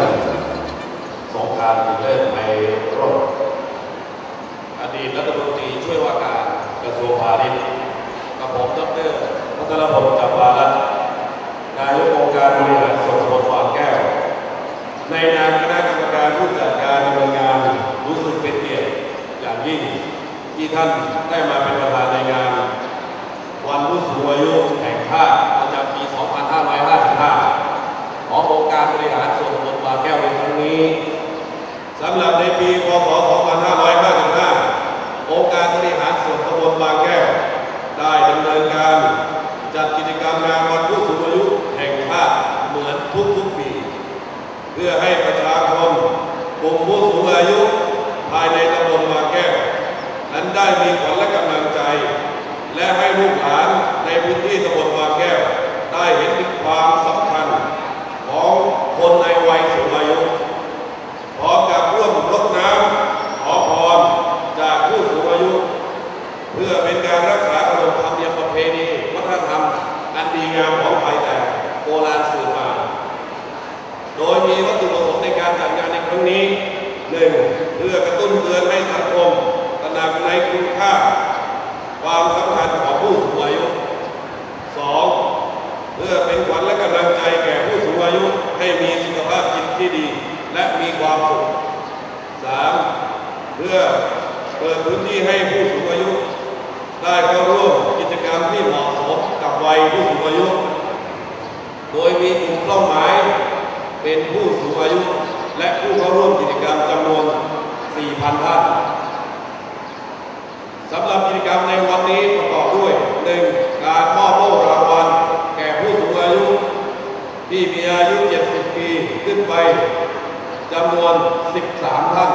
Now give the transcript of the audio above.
สองสงรเป็นเรื่องในรบอดีตรัฐมนตรีช่วยวาการกทวงริชกับผมดรพัลจับารันายกองการบริหารส่วนตางแก้ว ในนามคณะกรรมการผู้จัดการดนงานรู้สึเปรียรอย่างยิ่งที่ท่านได้มาเป็นประธานในงาน วันผู้สูงอายุ นี้สำหรับในปีพศ .2550 โดยมีวัตถุประสงค์ในการจัดงานในครั้งนี้หนึ่งเพื่อกระตุ้นเตือนให้สังคมตระหนักในคุณค่า ความสำคัญของผู้สูงอายุสองเพื่อเป็นขวัญและกำลังใจแก่ผู้สูงอายุให้มีสุขภาพจิตที่ดีและมีความสุขสามเพื่อเปิดพื้นที่ให้ผู้สูงอายุ ได้เข้าร่วมกิจกรรมที่เหมาะสมกับวัยผู้สูงอายุ โดยมีกลุ่มเป้าหมาย เป็นผู้สูงอายุ และผู้เข้าร่วมกิจกรรมจำนวน 4,000 ท่านสำหรับกิจกรรมในวันนี้ประกอบด้วย 1. การมอบโล่รางวัลแก่ผู้สูงอายุ ที่มีอายุ 70 ปีขึ้นไปจำนวน 13 ท่าน